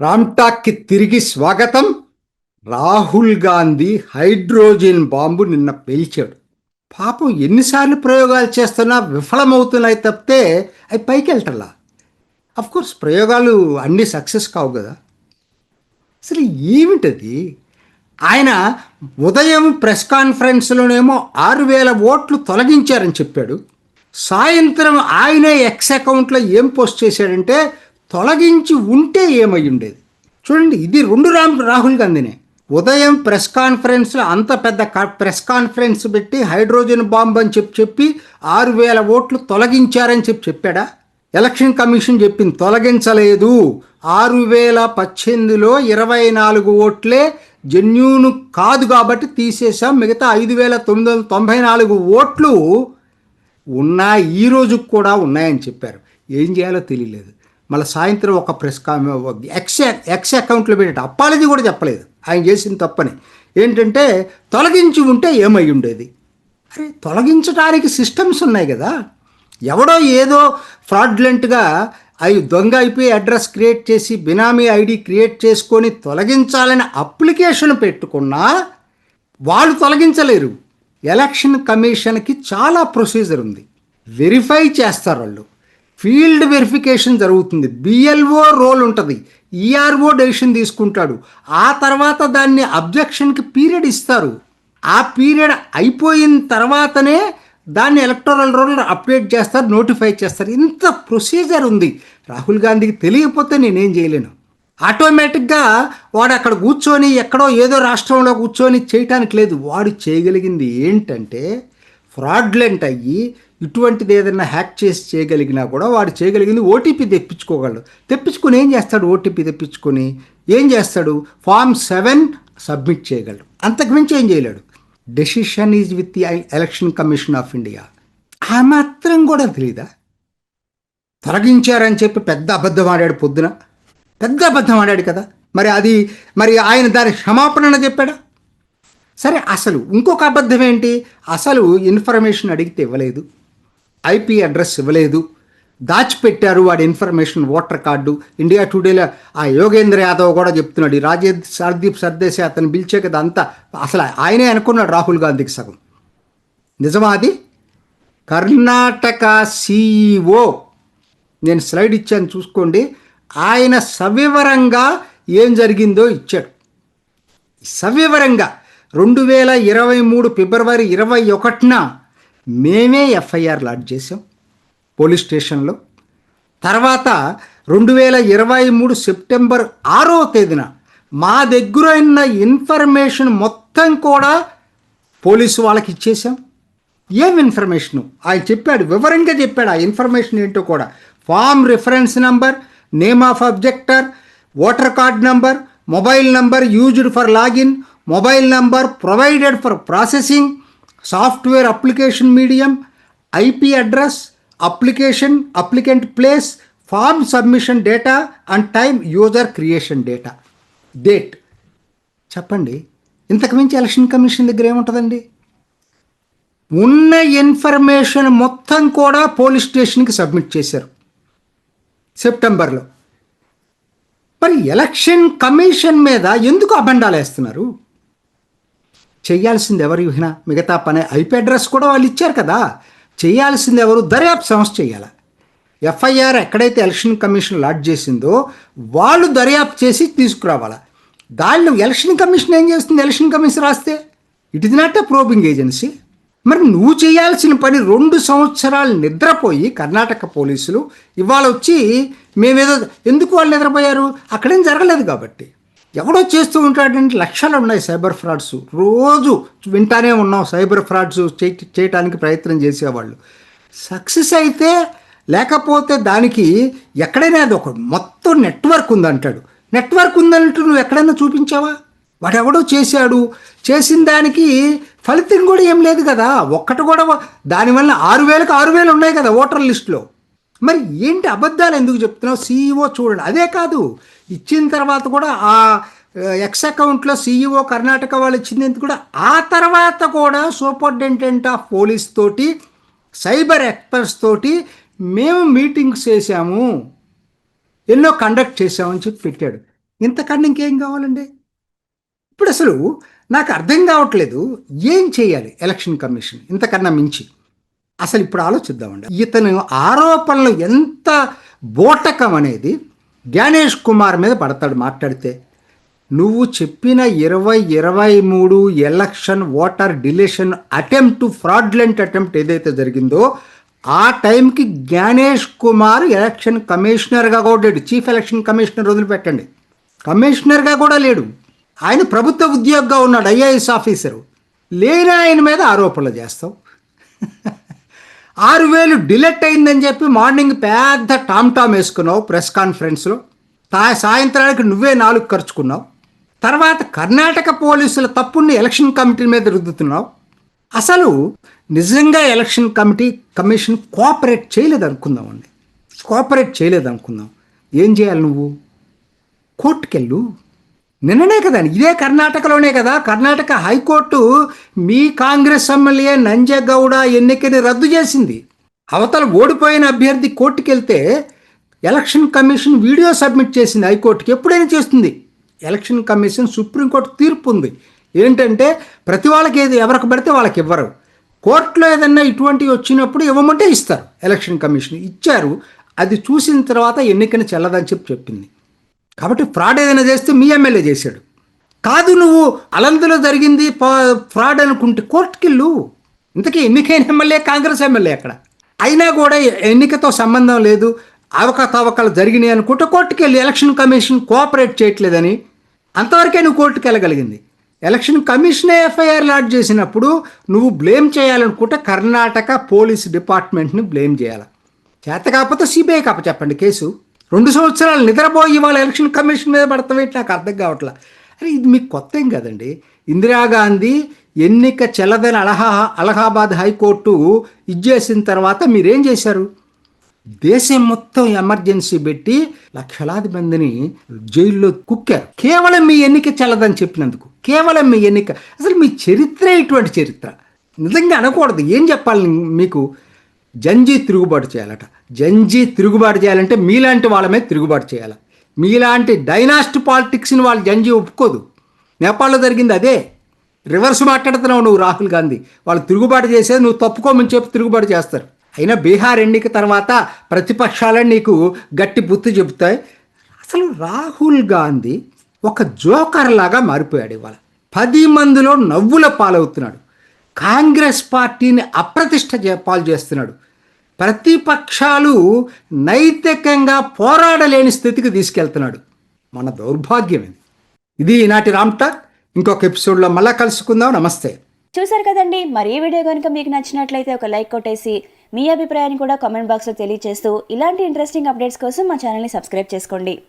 రామ్టాక్కి తిరిగి స్వాగతం. Rahul Gandhi hydrogen bomb నిన్న పేల్చాడు. పాపం ఎన్నిసార్లు ప్రయోగాలు చేస్తున్నా విఫలమవుతున్నాయి తప్పితే అవి పైకి వెళ్ళటల్లా కోర్స్ ప్రయోగాలు అన్నీ సక్సెస్ కావు కదా. అసలు ఏమిటది? ఆయన ఉదయం ప్రెస్ కాన్ఫరెన్స్లోనేమో ఆరు వేల ఓట్లు తొలగించారని చెప్పాడు. సాయంత్రం ఆయనే ఎక్స్ అకౌంట్లో ఏం పోస్ట్ చేశాడంటే తొలగించి ఉంటే ఏమై ఉండేది చూడండి ఇది రెండు రామ్ రాహుల్ గాంధీనే. ఉదయం ప్రెస్ కాన్ఫరెన్స్లో అంత పెద్ద కా- ప్రెస్ కాన్ఫరెన్స్ పెట్టి హైడ్రోజన్ బాంబ్ అని చెప్పి చెప్పి ఆరు వేల ఓట్లు తొలగించారని చెప్పి చెప్పాడా? ఎలక్షన్ కమిషన్ చెప్పింది తొలగించలేదు. ఆరు వేల పద్దెనిమిదిలో ఇరవై నాలుగు ఓట్లే జెన్యూన్ కాదు కాబట్టి తీసేసాం మిగతా ఐదు వేల తొమ్మిది వందల తొంభై నాలుగు ఓట్లు ఉన్నాయి ఈ రోజుకు కూడా ఉన్నాయని చెప్పారు. ఏం చేయాలో తెలియలేదు. మళ్ళీ సాయంత్రం ఒక ప్రెస్ కా ఎక్స్ ఎక్స్ అకౌంట్లో పెట్టాడు అప్పాలజీ కూడా చెప్పలేదు. ఆయన చేసిన తప్పని. ఏంటంటే తొలగించి ఉంటే ఏమై ఉండేది? అరే తొలగించడానికి సిస్టమ్స్ ఉన్నాయి కదా. ఎవడో ఏదో ఫ్రాడ్లెంట్గా అవి దొంగ అయిపోయి అడ్రస్ క్రియేట్ చేసి బినామీ ఐడి క్రియేట్ చేసుకొని తొలగించాలని అప్లికేషన్ పెట్టుకున్నా వాళ్ళు తొలగించలేరు. ఎలక్షన్ కమిషన్కి చాలా ప్రొసీజర్ ఉంది. వెరిఫై చేస్తారు వాళ్ళు. ఫీల్డ్ వెరిఫికేషన్ జరుగుతుంది. బిఎల్ఓ రోల్ ఉంటుంది. ఈఆర్ఓ డెసిషన్ తీసుకుంటాడు. ఆ తర్వాత దాన్ని అబ్జెక్షన్కి పీరియడ్ ఇస్తారు. ఆ పీరియడ్ అయిపోయిన తర్వాతనే దాన్ని ఎలక్టోరల్ రోల్ అప్డేట్ చేస్తారు నోటిఫై చేస్తారు. ఇంత ప్రొసీజర్ ఉంది. రాహుల్ గాంధీకి తెలియకపోతే నేనేం చేయలేను. ఆటోమేటిక్గా వాడు అక్కడ కూర్చొని ఎక్కడో ఏదో రాష్ట్రంలో కూర్చొని చేయటానికి లేదు. వాడు చేయగలిగింది ఏంటంటే ఫ్రాడ్లెంట్ అయ్యి ఇటువంటిది ఏదైనా హ్యాక్ చేసి చేయగలిగినా కూడా వాడు చేయగలిగింది ఓటీపీ తెప్పించుకోగలడు. తెప్పించుకొని ఏం చేస్తాడు? ఓటీపీ తెప్పించుకొని ఏం చేస్తాడు? ఫామ్ సెవెన్ సబ్మిట్ చేయగలడు. అంతకుమించి ఏం చేయలేడు. Decision is with the Election Commission of India. ఆ మాత్రం కూడా తెలీదా? తొలగించారని చెప్పి పెద్ద అబద్ధం ఆడాడు పొద్దున. పెద్ద అబద్ధం ఆడాడు కదా. మరి అది మరి ఆయన దాని క్షమాపణ చెప్పాడా? సరే అసలు ఇంకొక అబద్ధం ఏంటి? అసలు ఇన్ఫర్మేషన్ అడిగితే ఇవ్వలేదు. ఐపీ అడ్రస్ ఇవ్వలేదు. దాచిపెట్టారు వాడి ఇన్ఫర్మేషన్ ఓటర్ కార్డు. ఇండియా టుడేలో ఆ యోగేంద్ర యాదవ్ కూడా చెప్తున్నాడు ఈ రాజే సర్దీప్ సర్దేశి అతను పిలిచే కదా అంతా. అసలు ఆయనే అనుకున్నాడు రాహుల్ గాంధీకి సగం. నిజమా అది? కర్ణాటక సీఈఓ. నేను స్లైడ్ ఇచ్చాను చూసుకోండి. ఆయన సవివరంగా ఏం జరిగిందో ఇచ్చాడు. సవివరంగా రెండు వేల ఇరవై మూడు ఫిబ్రవరి ఇరవై ఒకటిన మేమే ఎఫ్ఐఆర్ లాడ్జ్ చేసాం పోలీస్ స్టేషన్లో. తర్వాత రెండు వేల ఇరవై మూడు సెప్టెంబర్ ఆరో తేదీన మా దగ్గర ఉన్న ఇన్ఫర్మేషన్ మొత్తం కూడా పోలీసు వాళ్ళకి ఇచ్చేసాం ఏం ఇన్ఫర్మేషను? ఆయన చెప్పాడు వివరంగా చెప్పాడు ఆ ఇన్ఫర్మేషన్ ఏంటో కూడా. Form reference number name of objector voter card number mobile number used for login mobile number provided for processing software application medium IP address application applicant place form submission data and time user creation data. Date చెప్పండి ఇంతకు మించి election commission దగ్గర ఏముంటుందండి? ఉన్న information మొత్తం కూడా police స్టేషన్కి submit చేశారు సెప్టెంబర్లో. మరి ఎలక్షన్ కమిషన్ మీద ఎందుకు అబండాలు వేస్తున్నారు చేయాల్సింది ఎవరు యూహిన? మిగతా పని ఐపీ అడ్రస్ కూడా వాళ్ళు ఇచ్చారు కదా. చేయాల్సింది ఎవరు దర్యాప్తు సంస్థ చేయాలి. ఎఫ్ఐఆర్ ఎక్కడైతే ఎలక్షన్ కమిషన్ లాడ్జ్ చేసిందో వాళ్ళు దర్యాప్తు చేసి తీసుకురావాలి. దాన్ని ఎలక్షన్ కమిషన్ ఏం చేస్తుంది? ఎలక్షన్ కమిషన్ రాస్తే it is not a probing agency మరి నువ్వు చేయాల్సిన పని రెండు సంవత్సరాలు నిద్రపోయి కర్ణాటక పోలీసులు ఇవాళ వచ్చి మేమేదో ఎందుకు వాళ్ళు నిద్రపోయారు? అక్కడేం జరగలేదు కాబట్టి. ఎవడో చేస్తూ ఉంటాడంటే లక్షలు ఉన్నాయి సైబర్ ఫ్రాడ్స్. రోజు వింటానే ఉన్నాం సైబర్ ఫ్రాడ్స్ చే- చేయటానికి ప్రయత్నం చేసేవాళ్ళు. సక్సెస్ అయితే లేకపోతే దానికి ఎక్కడైనా అది ఒక మొత్తం నెట్వర్క్ ఉందంటాడు. నెట్వర్క్ ఉందంటూ నువ్వు ఎక్కడైనా చూపించావా? వాడెవడో చేశాడు. చేసిన దానికి ఫలితం కూడా ఏం లేదు కదా. ఒక్కటి కూడా దానివల్ల ఆరు వేలకు ఆరు వేలు ఉన్నాయి కదా ఓటర్ లిస్టులో. మరి ఏంటి అబద్ధాలు ఎందుకు చెప్తున్నావు? సీఈఓ చూడండి. అదే కాదు. ఇచ్చిన తర్వాత కూడా ఆ ఎక్స్ అకౌంట్లో సీఈఓ కర్ణాటక వాళ్ళు ఇచ్చింది కూడా? ఆ తర్వాత కూడా సూపరింటెండెంట్ ఆఫ్ పోలీస్ తోటి సైబర్ ఎక్స్పర్ట్స్ తోటి మేము మీటింగ్స్ చేశాము. ఎన్నో కండక్ట్ చేశామని చెప్పి పెట్టాడు. ఇంతకన్నా ఇంకేం కావాలండి? ఇప్పుడు అసలు నాకు అర్థం కావట్లేదు. ఏం చేయాలి? ఎలక్షన్ కమిషన్ ఇంతకన్నా మించి. అసలు ఇప్పుడు ఆలోచిద్దామండి. ఇతను ఆరోపణలు ఎంత బోటకం అనేది జ్ఞానేష్ కుమార్ మీద పడతాడు మాట్లాడితే. నువ్వు చెప్పిన ఇరవై ఇరవై మూడు election voter deletion attempt fraudulent attempt ఏదైతే జరిగిందో ఆ టైంకి జ్ఞానేష్ కుమార్ ఎలక్షన్ కమిషనర్గా కూడా లేడు. చీఫ్ ఎలక్షన్ కమిషనర్ వదిలిపెట్టండి. కమిషనర్గా కూడా లేడు. ఆయన ప్రభుత్వ ఉద్యోగిగా ఉన్నాడు ఐఏఎస్ ఆఫీసరు. లేని ఆయన మీద ఆరోపణలు చేస్తావు. ఆరు వేలు డిలెక్ట్ అయిందని చెప్పి మార్నింగ్ పెద్ద టామ్ టామ్ వేసుకున్నావు ప్రెస్ కాన్ఫరెన్స్లో తా సాయంత్రానికి నువ్వే నాలుగు ఖర్చుకున్నావు. తర్వాత కర్ణాటక పోలీసుల తప్పుని ఎలక్షన్ కమిటీ మీద రుద్దుతున్నావు. అసలు నిజంగా ఎలక్షన్ కమిటీ కమిషన్ కోఆపరేట్ చేయలేదు అనుకుందామండి కోఆపరేట్ చేయలేదు అనుకుందాం ఏం చేయాలి నువ్వు? కోర్టుకెళ్ళు. నిన్ననే కదా ఇదే కర్ణాటకలోనే కదా. కర్ణాటక హైకోర్టు మీ కాంగ్రెస్ ఎమ్మెల్యే నంజగౌడ ఎన్నికని రద్దు చేసింది. అవతల ఓడిపోయిన అభ్యర్థి కోర్టుకెళ్తే ఎలక్షన్ కమిషన్ వీడియో సబ్మిట్ చేసింది హైకోర్టుకి. ఎప్పుడైనా చేస్తుంది. ఎలక్షన్ కమిషన్ సుప్రీంకోర్టు తీర్పు ఉంది. ఏంటంటే ప్రతి వాళ్ళకి ఏది ఎవరికి పడితే వాళ్ళకి ఇవ్వరు. కోర్టులో ఏదన్నా ఇటువంటివి వచ్చినప్పుడు ఇవ్వమంటే ఇస్తారు. ఎలక్షన్ కమిషన్ ఇచ్చారు. అది చూసిన తర్వాత ఎన్నికని చెల్లదని చెప్పి చెప్పింది. కాబట్టి ఫ్రాడ్ ఏదైనా చేస్తే మీ ఎమ్మెల్యే చేశాడు. కాదు నువ్వు అలందులో జరిగింది ఫ్రాడ్ అనుకుంటే కోర్టుకెళ్ళు. ఇంతకీ ఎన్నికైన ఎమ్మెల్యే కాంగ్రెస్ ఎమ్మెల్యే అక్కడ అయినా కూడా ఎన్నికతో సంబంధం లేదు అవకతవకలు జరిగినాయి అనుకుంటే కోర్టుకెళ్ళి. ఎలక్షన్ కమిషన్ కోఆపరేట్ చేయట్లేదని అంతవరకే నువ్వు కోర్టుకు వెళ్ళగలిగింది. ఎలక్షన్ కమిషనే ఎఫ్ఐఆర్ లాడ్ చేసినప్పుడు నువ్వు బ్లేమ్ చేయాలనుకుంటే కర్ణాటక పోలీస్ డిపార్ట్మెంట్ని బ్లేమ్ చేయాలి. చేత కాకపోతే సిబిఐ కాప చెప్పండి కేసు. రెండు సంవత్సరాలు నిద్రపోయి ఇవాళ ఎలక్షన్ కమిషన్ మీద పడతామేంటి నాకు అర్థం కావట్లా. అరే ఇది మీకు కొత్త ఏం కదండి? ఇందిరాగాంధీ ఎన్నిక చెల్లదని అలహా అలహాబాద్ హైకోర్టు ఇచ్చేసిన తర్వాత మీరేం చేశారు? దేశం మొత్తం ఎమర్జెన్సీ పెట్టి లక్షలాది మందిని జైల్లో కుక్కారు. కేవలం మీ ఎన్నిక చెల్లదని చెప్పినందుకు. కేవలం మీ ఎన్నిక. అసలు మీ చరిత్ర ఇటువంటి చరిత్ర? నిజంగా అనకూడదు. ఏం చెప్పాలి మీకు? జంజీ తిరుగుబాటు చేయాలట. జంజీ తిరుగుబాటు చేయాలంటే మీలాంటి వాళ్ళ మీద తిరుగుబాటు చేయాలి. మీలాంటి డైనాస్ట్ పాలిటిక్స్ని వాళ్ళు జంజీ ఒప్పుకోదు. నేపాల్లో జరిగింది అదే. రివర్స్ మాట్లాడుతున్నావు నువ్వు రాహుల్ గాంధీ. వాళ్ళు తిరుగుబాటు చేసేది నువ్వు తప్పుకోమని చెప్పి తిరుగుబాటు చేస్తారు. అయినా బీహార్ ఎన్నిక తర్వాత ప్రతిపక్షాలని నీకు గట్టి బుద్ధి చెబుతాయి. అసలు రాహుల్ గాంధీ ఒక జోకర్ లాగా మారిపోయాడు ఇవాళ. పది మందిలో నవ్వుల పాలవుతున్నాడు. కాంగ్రెస్ పార్టీని అప్రతిష్ట చే- పాలు చేస్తున్నాడు. ప్రతిపక్షాలు నైతికంగా పోరాడలేని స్థితికి తీసుకెళ్తున్నాడు. మన దౌర్భాగ్యం ఇది. ఇది ఈనాటి రామ్టాక్ ఇంకొక ఎపిసోడ్లో మళ్ళా కలుసుకుందాం. నమస్తే. చూసారు కదండి మరి ఈ వీడియో కనుక మీకు నచ్చినట్లయితే ఒక లైక్ కొట్టేసి మీ అభిప్రాయాన్ని కూడా కామెంట్ బాక్స్లో తెలియజేస్తూ ఇలాంటి ఇంట్రెస్టింగ్ అప్డేట్స్ కోసం మా ఛానల్ని సబ్స్క్రైబ్ చేసుకోండి.